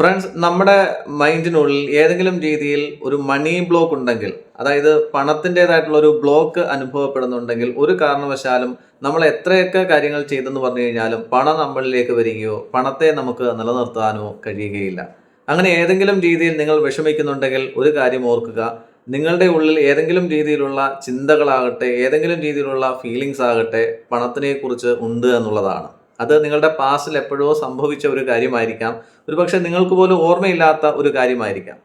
Friends നമ്മുടെ മൈൻഡിനുള്ളിൽ ഏതെങ്കിലും രീതിയിൽ ഒരു മണി ബ്ലോക്ക് ഉണ്ടെങ്കിൽ അതായത് പണത്തിന്റെതായിട്ടുള്ള ഒരു ബ്ലോക്ക് അനുഭവപ്പെടുന്നുണ്ടെങ്കിൽ ഒരു കാരണവശാലും നമ്മൾ എത്രയൊക്കെ കാര്യങ്ങൾ ചെയ്തെന്ന് പറഞ്ഞു കഴിഞ്ഞാലും പണം നമ്മളിലേക്ക് വരികയോ പണത്തെ നമുക്ക് നിലനിർത്താനോ കഴിയുകയില്ല. അങ്ങനെ ഏതെങ്കിലും രീതിയിൽ നിങ്ങൾ വിഷമിക്കുന്നുണ്ടെങ്കിൽ ഒരു കാര്യം ഓർക്കുക നിങ്ങളുടെ ഉള്ളിൽ ഏതെങ്കിലും രീതിയിലുള്ള ചിന്തകളാകട്ടെ ഏതെങ്കിലും രീതിയിലുള്ള ഫീലിങ്സ് ആകട്ടെ പണത്തിനെ കുറിച്ച് ഉണ്ട് എന്നുള്ളതാണ്. അത് നിങ്ങളുടെ പാസ്റ്റിൽ എപ്പോഴോ സംഭവിച്ച ഒരു കാര്യമായിരിക്കാം. ഒരുപക്ഷെ നിങ്ങൾക്ക് പോലും ഓർമ്മയില്ലാത്ത ഒരു കാര്യമായിരിക്കാം.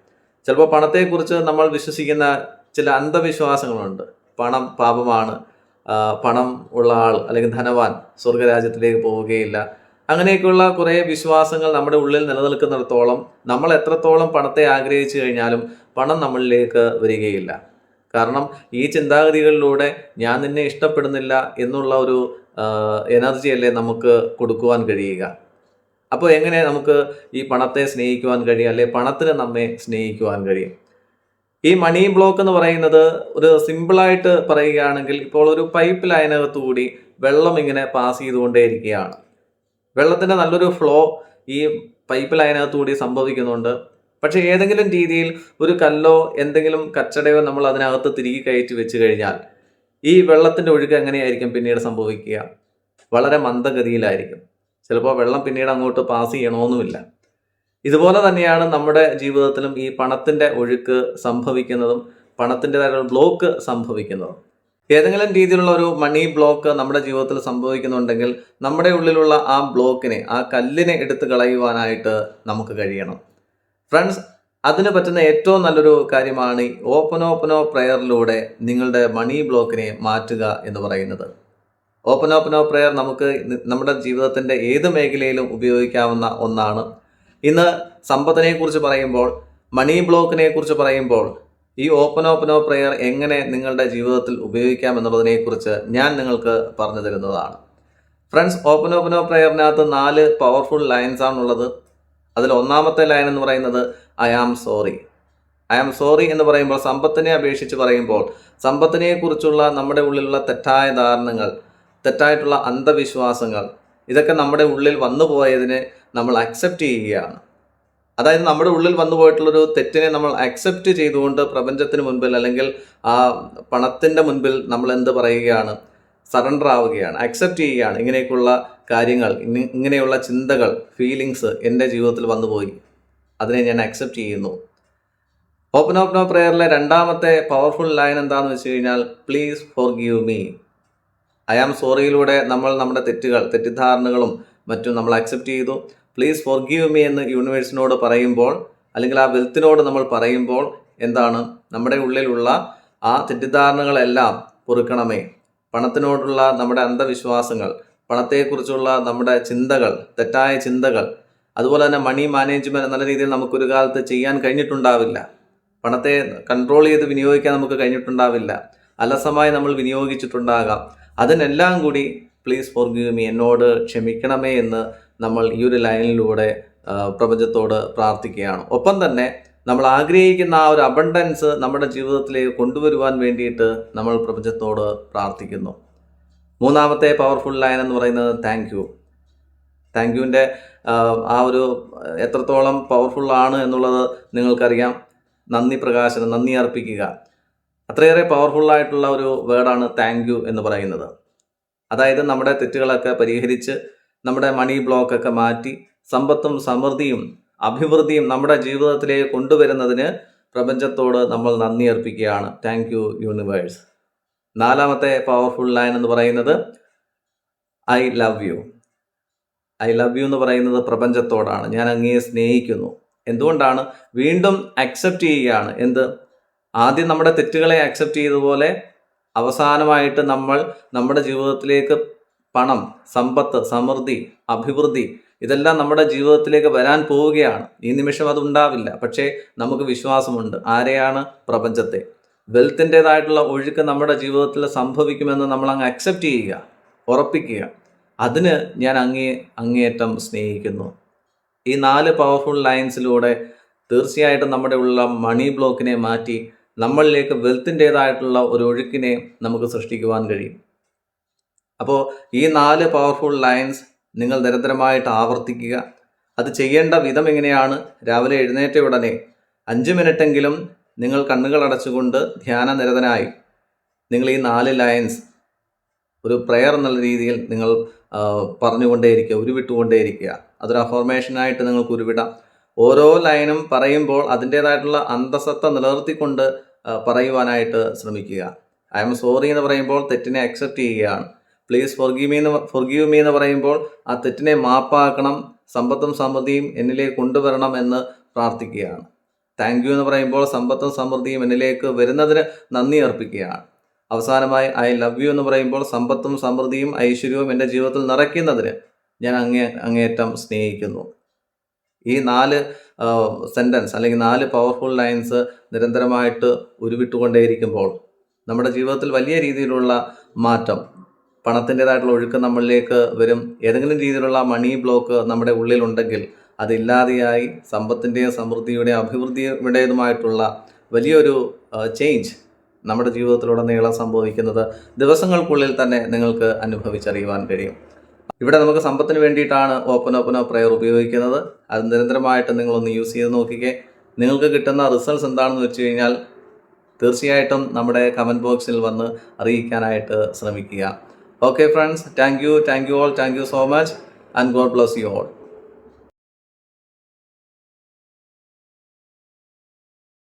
ചിലപ്പോൾ പണത്തെക്കുറിച്ച് നമ്മൾ വിശ്വസിക്കുന്ന ചില അന്ധവിശ്വാസങ്ങളുണ്ട്. പണം പാപമാണ്. പണം ഉള്ള ആൾ അല്ലെങ്കിൽ ധനവാൻ സ്വർഗരാജ്യത്തിലേക്ക് പോവുകയില്ല. അങ്ങനെയൊക്കെയുള്ള കുറേ വിശ്വാസങ്ങൾ നമ്മുടെ ഉള്ളിൽ നിലനിൽക്കുന്നിടത്തോളം നമ്മൾ എത്രത്തോളം പണത്തെ ആഗ്രഹിച്ചു കഴിഞ്ഞാലും പണം നമ്മളിലേക്ക് വരികയില്ല. കാരണം ഈ ചിന്താഗതികളിലൂടെ ഞാൻ നിന്നെ ഇഷ്ടപ്പെടുന്നില്ല എന്നുള്ള ഒരു എനർജി അല്ലേ നമുക്ക് കൊടുക്കുവാൻ കഴിയുക? അപ്പോൾ എങ്ങനെ നമുക്ക് ഈ പണത്തെ സ്നേഹിക്കുവാൻ കഴിയും? അല്ലെ പണത്തിന് നമ്മെ സ്നേഹിക്കുവാൻ കഴിയും? ഈ മണി ബ്ലോക്ക് എന്ന് പറയുന്നത് ഒരു സിമ്പിളായിട്ട് പറയുകയാണെങ്കിൽ ഇപ്പോൾ ഒരു പൈപ്പ് ലൈനകത്തു കൂടി വെള്ളം ഇങ്ങനെ പാസ് ചെയ്തുകൊണ്ടേയിരിക്കുകയാണ് വെള്ളത്തിന്റെ നല്ലൊരു ഫ്ലോ ഈ പൈപ്പ് ലൈനകത്തു കൂടി സംഭവിക്കുന്നുണ്ട്. പക്ഷേ ഏതെങ്കിലും രീതിയിൽ ഒരു കല്ലോ എന്തെങ്കിലും കച്ചടയോ നമ്മൾ അതിനകത്ത് തിരികെ കയറ്റി വെച്ച് കഴിഞ്ഞാൽ ഈ വെള്ളത്തിന്റെ ഒഴുക്ക് എങ്ങനെയായിരിക്കും പിന്നീട് സംഭവിക്കുക? വളരെ മന്ദഗതിയിലായിരിക്കും. ചിലപ്പോൾ വെള്ളം പിന്നീട് അങ്ങോട്ട് പാസ് ചെയ്യണമെന്നുമില്ല ഇതുപോലെ തന്നെയാണ് നമ്മുടെ ജീവിതത്തിലും ഈ പണത്തിന്റെ ഒഴുക്ക് സംഭവിക്കുന്നതും പണത്തിന്റെതായിട്ടുള്ള ബ്ലോക്ക് സംഭവിക്കുന്നതും. ഏതെങ്കിലും രീതിയിലുള്ള ഒരു മണി ബ്ലോക്ക് നമ്മുടെ ജീവിതത്തിൽ സംഭവിക്കുന്നുണ്ടെങ്കിൽ നമ്മുടെ ഉള്ളിലുള്ള ആ ബ്ലോക്കിനെ ആ കല്ലിനെ എടുത്ത് കളയുവാനായിട്ട് നമുക്ക് കഴിയണം. ഫ്രണ്ട്സ് അതിന് പറ്റുന്ന ഏറ്റവും നല്ലൊരു കാര്യമാണ് ഈ ഓപ്പൺ ഓപ്പനോ പ്രെയറിലൂടെ നിങ്ങളുടെ മണി ബ്ലോക്കിനെ മാറ്റുക എന്ന് പറയുന്നത്. ഓപ്പൺ ഓപ്പനോ പ്രെയർ നമുക്ക് നമ്മുടെ ജീവിതത്തിന്റെ ഏത് മേഖലയിലും ഉപയോഗിക്കാവുന്ന ഒന്നാണ്. ഇന്ന് സമ്പത്തിനെ കുറിച്ച് പറയുമ്പോൾ മണി ബ്ലോക്കിനെ കുറിച്ച് പറയുമ്പോൾ ഈ ഓപ്പൺ ഓപ്പനോ പ്രെയർ എങ്ങനെ നിങ്ങളുടെ ജീവിതത്തിൽ ഉപയോഗിക്കാം എന്നുള്ളതിനെക്കുറിച്ച് ഞാൻ നിങ്ങൾക്ക് പറഞ്ഞു തരുന്നതാണ്. ഫ്രണ്ട്സ് ഓപ്പൺ ഓപ്പനോ പ്രെയറിനകത്ത് നാല് പവർഫുൾ ലൈൻസ് ആണുള്ളത്. അതിൽ ഒന്നാമത്തെ ലൈൻ എന്ന് പറയുന്നത് I am sorry. I am sorry എന്ന് പറയുമ്പോൾ സമ്പത്തിനെ അപേക്ഷിച്ച് പറയുമ്പോൾ സമ്പത്തിനെക്കുറിച്ചുള്ള നമ്മുടെ ഉള്ളിലുള്ള തെറ്റായ ധാരണകൾ തെറ്റായിട്ടുള്ള അന്ധവിശ്വാസങ്ങൾ ഇതൊക്കെ നമ്മുടെ ഉള്ളിൽ വന്നു പോയതിനെ നമ്മൾ അക്സെപ്റ്റ് ചെയ്യുകയാണ്. അതായത് നമ്മുടെ ഉള്ളിൽ വന്നു പോയിട്ടുള്ളൊരു തെറ്റിനെ നമ്മൾ അക്സെപ്റ്റ് ചെയ്തുകൊണ്ട് പ്രപഞ്ചത്തിന് മുൻപിൽ അല്ലെങ്കിൽ ആ പണത്തിന്റെ മുൻപിൽ നമ്മൾ എന്ത് പറയുകയാണ്? സറണ്ടർ ആവുകയാണ് അക്സെപ്റ്റ് ചെയ്യുകയാണ്. ഇങ്ങനെയൊക്കെയുള്ള കാര്യങ്ങൾ ഇങ്ങനെയുള്ള ചിന്തകൾ ഫീലിങ്സ് എന്റെ ജീവിതത്തിൽ വന്നുപോയി അതിനെ ഞാൻ അക്സെപ്റ്റ് ചെയ്യുന്നു. ഓപ്പൺ ഓപ്പൺ പ്രെയറിലെ രണ്ടാമത്തെ പവർഫുൾ ലൈൻ എന്താണെന്ന് വെച്ച് കഴിഞ്ഞാൽ please forgive me I am സോറിയിലൂടെ നമ്മൾ നമ്മുടെ തെറ്റുകൾ തെറ്റിദ്ധാരണകളും മറ്റും നമ്മൾ അക്സെപ്റ്റ് ചെയ്തു. പ്ലീസ് ഫോർ ഗീവ് മീ എന്ന് യൂണിവേഴ്സിനോട് പറയുമ്പോൾ അല്ലെങ്കിൽ ആ വെൽത്തിനോട് നമ്മൾ പറയുമ്പോൾ എന്താണ്? നമ്മുടെ ഉള്ളിലുള്ള ആ തെറ്റിദ്ധാരണകളെല്ലാം പൊറുക്കണമേ. പണത്തിനോടുള്ള നമ്മുടെ അന്ധവിശ്വാസങ്ങൾ പണത്തെക്കുറിച്ചുള്ള നമ്മുടെ ചിന്തകൾ തെറ്റായ ചിന്തകൾ അതുപോലെ തന്നെ മണി മാനേജ്മെന്റ് നല്ല രീതിയിൽ നമുക്കൊരു കാലത്ത് ചെയ്യാൻ കഴിഞ്ഞിട്ടുണ്ടാവില്ല. പണത്തെ കൺട്രോൾ ചെയ്ത് വിനിയോഗിക്കാൻ നമുക്ക് കഴിഞ്ഞിട്ടുണ്ടാവില്ല. അലസമായി നമ്മൾ വിനിയോഗിച്ചിട്ടുണ്ടാകാം. അതിനെല്ലാം കൂടി പ്ലീസ് ഫോർ ഗീവ് മീ എന്നോട് ക്ഷമിക്കണമേ എന്ന് നമ്മൾ ഈ ഒരു ലൈനിലൂടെ പ്രപഞ്ചത്തോട് പ്രാർത്ഥിക്കുകയാണ്. ഒപ്പം തന്നെ നമ്മൾ ആഗ്രഹിക്കുന്ന ആ ഒരു അബണ്ടൻസ് നമ്മുടെ ജീവിതത്തിലേക്ക് കൊണ്ടുവരുവാൻ വേണ്ടിയിട്ട് നമ്മൾ പ്രപഞ്ചത്തോട് പ്രാർത്ഥിക്കുന്നു. മൂന്നാമത്തെ പവർഫുൾ ലൈൻ എന്ന് പറയുന്നത് താങ്ക് താങ്ക് യുവിന്റെ ആ ഒരു എത്രത്തോളം പവർഫുൾ ആണ് എന്നുള്ളത് നിങ്ങൾക്കറിയാം. നന്ദി പ്രകാശനം നന്ദി അർപ്പിക്കുക. അത്രയേറെ പവർഫുൾ ആയിട്ടുള്ള ഒരു വേർഡാണ് താങ്ക് യു എന്ന് പറയുന്നത്. അതായത് നമ്മുടെ തെറ്റുകളൊക്കെ പരിഹരിച്ച് നമ്മുടെ മണി ബ്ലോക്കൊക്കെ മാറ്റി സമ്പത്തും സമൃദ്ധിയും അഭിവൃദ്ധിയും നമ്മുടെ ജീവിതത്തിലേക്ക് കൊണ്ടുവരുന്നതിന് പ്രപഞ്ചത്തോട് നമ്മൾ നന്ദി അർപ്പിക്കുകയാണ്. താങ്ക് യു യൂണിവേഴ്സ് നാലാമത്തെ പവർഫുൾ ലൈൻ എന്ന് പറയുന്നത് I love you I love you എന്ന് പറയുന്നത് പ്രപഞ്ചത്തോടാണ്. ഞാൻ അങ്ങയെ സ്നേഹിക്കുന്നു. എന്തുകൊണ്ടാണ്? വീണ്ടും അക്സെപ്റ്റ് ചെയ്യുകയാണ്. എന്ത്? ആദ്യം നമ്മുടെ തെറ്റുകളെ അക്സെപ്റ്റ് ചെയ്തതുപോലെ അവസാനമായിട്ട് നമ്മൾ നമ്മുടെ ജീവിതത്തിലേക്ക് പണം സമ്പത്ത് സമൃദ്ധി അഭിവൃദ്ധി ഇതെല്ലാം നമ്മുടെ ജീവിതത്തിലേക്ക് വരാൻ പോവുകയാണ്. ഈ നിമിഷം അത് ഉണ്ടാവില്ല. പക്ഷേ നമുക്ക് വിശ്വാസമുണ്ട്. ആരെയാണ്? പ്രപഞ്ചത്തെ. വെൽത്തിന്റെതായിട്ടുള്ള ഒഴുക്ക് നമ്മുടെ ജീവിതത്തിൽ സംഭവിക്കുമെന്ന് നമ്മൾ അങ്ങ് അക്സെപ്റ്റ് ചെയ്യുക ഉറപ്പിക്കുക. അതിന് ഞാൻ അങ്ങേ അങ്ങേയറ്റം സ്നേഹിക്കുന്നു. ഈ നാല് പവർഫുൾ ലൈൻസിലൂടെ തീർച്ചയായിട്ടും നമ്മുടെ ഉള്ള മണി ബ്ലോക്കിനെ മാറ്റി നമ്മളിലേക്ക് വെൽത്തിന്റെതായിട്ടുള്ള ഒരു ഒഴുക്കിനെ നമുക്ക് സൃഷ്ടിക്കുവാൻ കഴിയും. അപ്പോൾ ഈ നാല് പവർഫുൾ ലൈൻസ് നിങ്ങൾ നിരന്തരമായിട്ട് ആവർത്തിക്കുക. അത് ചെയ്യേണ്ട വിധം എങ്ങനെയാണ്? രാവിലെ എഴുന്നേറ്റ ഉടനെ അഞ്ച് മിനിറ്റെങ്കിലും നിങ്ങൾ കണ്ണുകൾ അടച്ചുകൊണ്ട് ധ്യാനനിരതനായി നിങ്ങൾ ഈ നാല് ലയൻസ് ഒരു പ്രെയർ എന്നുള്ള രീതിയിൽ നിങ്ങൾ പറഞ്ഞുകൊണ്ടേയിരിക്കുക ഉരുവിട്ടുകൊണ്ടേയിരിക്കുക. അതൊരു അഫോർമേഷനായിട്ട് നിങ്ങൾക്ക് ഉരുവിടാം. ഓരോ ലൈനും പറയുമ്പോൾ അതിന്റേതായിട്ടുള്ള അന്തസത്ത നിലനിർത്തിക്കൊണ്ട് പറയുവാനായിട്ട് ശ്രമിക്കുക. ഐ എം സോറി എന്ന് പറയുമ്പോൾ തെറ്റിനെ അക്സെപ്റ്റ് ചെയ്യുകയാണ്. പ്ലീസ് ഫൊർഗീവ് മീ എന്ന് ഫൊർഗീവ് മീ എന്ന് പറയുമ്പോൾ ആ തെറ്റിനെ മാപ്പാക്കണം സമ്പത്തും സമൃദ്ധിയും എന്നിലേക്ക് കൊണ്ടുവരണം എന്ന് പ്രാർത്ഥിക്കുകയാണ്. താങ്ക് യു എന്ന് പറയുമ്പോൾ സമ്പത്തും സമൃദ്ധിയും എന്നിലേക്ക് വരുന്നതിന് നന്ദി അർപ്പിക്കുകയാണ്. അവസാനമായി ഐ ലവ് യു എന്ന് പറയുമ്പോൾ സമ്പത്തും സമൃദ്ധിയും ഐശ്വര്യവും എന്റെ ജീവിതത്തിൽ നിറയ്ക്കുന്നതിന് ഞാൻ അങ്ങേ അങ്ങേയറ്റം സ്നേഹിക്കുന്നു. ഈ നാല് സെന്റൻസ് അല്ലെങ്കിൽ നാല് പവർഫുൾ ലൈൻസ് നിരന്തരമായിട്ട് ഉരുവിട്ടുകൊണ്ടേയിരിക്കുമ്പോൾ നമ്മുടെ ജീവിതത്തിൽ വലിയ രീതിയിലുള്ള മാറ്റം പണത്തിന്റെതായിട്ടുള്ള ഒഴുക്ക് നമ്മളിലേക്ക് വരും. ഏതെങ്കിലും രീതിയിലുള്ള മണി ബ്ലോക്ക് നമ്മുടെ ഉള്ളിലുണ്ടെങ്കിൽ അതില്ലാതെയായി സമ്പത്തിന്റെയും സമൃദ്ധിയുടെയും അഭിവൃദ്ധിയുടേതുമായിട്ടുള്ള വലിയൊരു ചേഞ്ച് നമ്മുടെ ജീവിതത്തിലൂടെ ജീവിതത്തിലുടനീളം സംഭവിക്കുന്നത് ദിവസങ്ങൾക്കുള്ളിൽ തന്നെ നിങ്ങൾക്ക് അനുഭവിച്ചറിയുവാൻ കഴിയും. ഇവിടെ നമുക്ക് സമ്പത്തിന് വേണ്ടിയിട്ടാണ് ഓപ്പൺ ഓപ്പൺ പ്രയർ ഉപയോഗിക്കുന്നത്. അത് നിരന്തരമായിട്ട് നിങ്ങളൊന്ന് യൂസ് ചെയ്ത് നോക്കിക്കേ. നിങ്ങൾക്ക് കിട്ടുന്ന റിസൾട്ട്സ് എന്താണെന്ന് വെച്ച് കഴിഞ്ഞാൽ തീർച്ചയായിട്ടും നമ്മുടെ കമന്റ് ബോക്സിൽ വന്ന് അറിയിക്കാനായിട്ട് ശ്രമിക്കുക. Okay friends thank you thank you all thank you so much and God bless you all